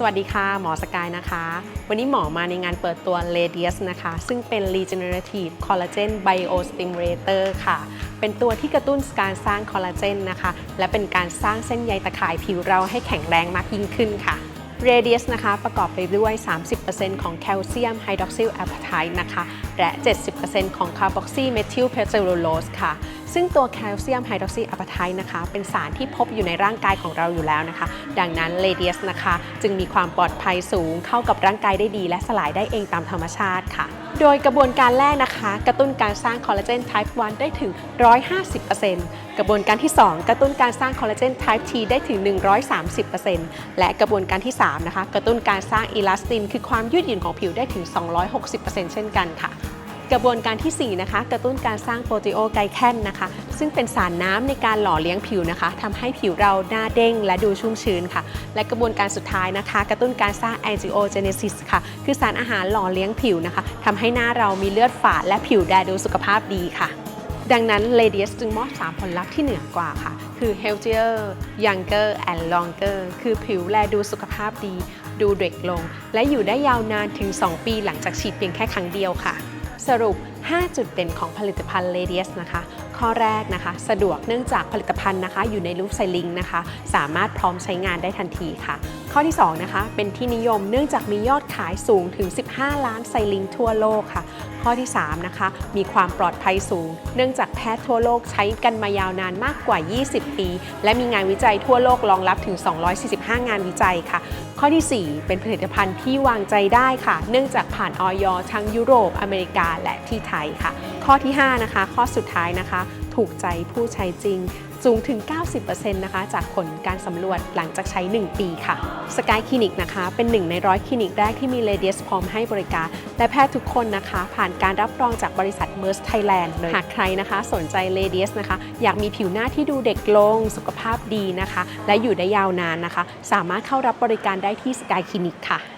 สวัสดีค่ะ หมอสกายนะคะ วันนี้หมอมาในงานเปิดตัว Radius นะคะ ซึ่งเป็น Regenerative Collagen Biostimulator ค่ะ เป็นตัวที่กระตุ้นการสร้างคอลลาเจนนะคะ และเป็นการสร้างเส้นใยตะข่ายผิวเราให้แข็งแรงมากยิ่งขึ้นค่ะ Radius นะคะประกอบไปด้วย 30%ของแคลเซียมไฮดรอกซิลแอปไทนะคะ และ 70%ของคาร์บอกซีเมทิลเพเซลลูโลสค่ะ ซึ่งตัวแคลเซียมไฮดรอกซีแอปไทนะคะ เป็นสารที่พบอยู่ในร่างกายของเราอยู่แล้วนะคะ ดังนั้น Radius นะคะ จึงมีความปลอดภัยสูงเข้ากับร่างกายได้ดี และสลายได้เองตามธรรมชาติค่ะ โดยกระบวนการแรกนะคะ กระตุ้นการสร้างคอลลาเจน type 1 ได้ถึง 150%กระบวนการที่ 2 กระตุ้นการสร้างคอลลาเจน type T ได้ถึง 130%และกระบวนการที่3นะคะกระตุ้นการสร้างอีลาสติน คือความยืดหยุ่นของผิวได้ถึง 260%เช่นกันค่ะกระบวนการทีสี่4 นะคะ กระตุ้นการสร้างโปรตีโอไกแคนนะคะ ซึ่งเป็นสารน้ำในการหล่อเลี้ยงผิวนะคะทำให้ผิวเราหน้าเด้งและดูชุ่มชื้นค่ะ และกระบวนการสุดท้ายนะคะ กระตุ้นการสร้าง angiogenesis ค่ะ คือสารอาหารหล่อเลี้ยงผิวนะคะทำให้หน้าเรามีเลือดฝาดและผิวแดดูสุขภาพดีค่ะดังนั้น Radius จึงมอบ 3 ผลลัพธ์ที่เหนือกว่าค่ะ คือ healthier younger and longer คือผิวแลดูสุขภาพดี ดูเด็กลง และอยู่ได้ยาวนานถึง 2 ปีหลังจากฉีดเพียงแค่ครั้งเดียวค่ะ สรุป 5 จุดเด่นของผลิตภัณฑ์ Radius นะคะ ข้อแรกนะคะ สะดวกเนื่องจากผลิตภัณฑ์นะคะ อยู่ในรูปไซลิงนะคะ สามารถพร้อมใช้งานได้ทันทีค่ะ ข้อที่ 2 นะคะ เป็นที่นิยมเนื่องจากมียอดขายสูงถึง 15 ล้านไซลิงทั่วโลกค่ะ ข้อที่ 3 นะคะ มีความปลอดภัยสูง เนื่องจากแพทย์ทั่วโลกใช้กันมายาวนานมากกว่า 20 ปี และมีงานวิจัยทั่วโลกรองรับถึง 245 งานวิจัยค่ะ ข้อทีสี่4 เป็นผลิตภัณฑ์ที่วางใจได้ค่ะ เนื่องจากผ่านออยทั้งยุโรป อเมริกา และที่ไทยค่ะ ข้อที่ 5 นะคะ ข้อสุดท้ายนะคะ ถูกใจผู้ใช้จริงสูงถึง 90%นะคะ จากผลการสำรวจหลังจากใช้ 1 ปีค่ะ สกายคลินิกนะคะ เป็นหนึ่งในร้อยคลินิกแรกที่มี Radius พร้อมให้บริการ และแพทย์ทุกคนนะคะ ผ่านการรับรองจากบริษัท m e r s Thailand เลย หากใครนะคะ สนใจ Radius นะคะ อยากมีผิวหน้าที่ดูเด็กลง สุขภาพดีนะคะ และอยู่ได้ยาวนานนะคะ สามารถเข้ารับบริการได้ที่สกายคลินิกค่ะ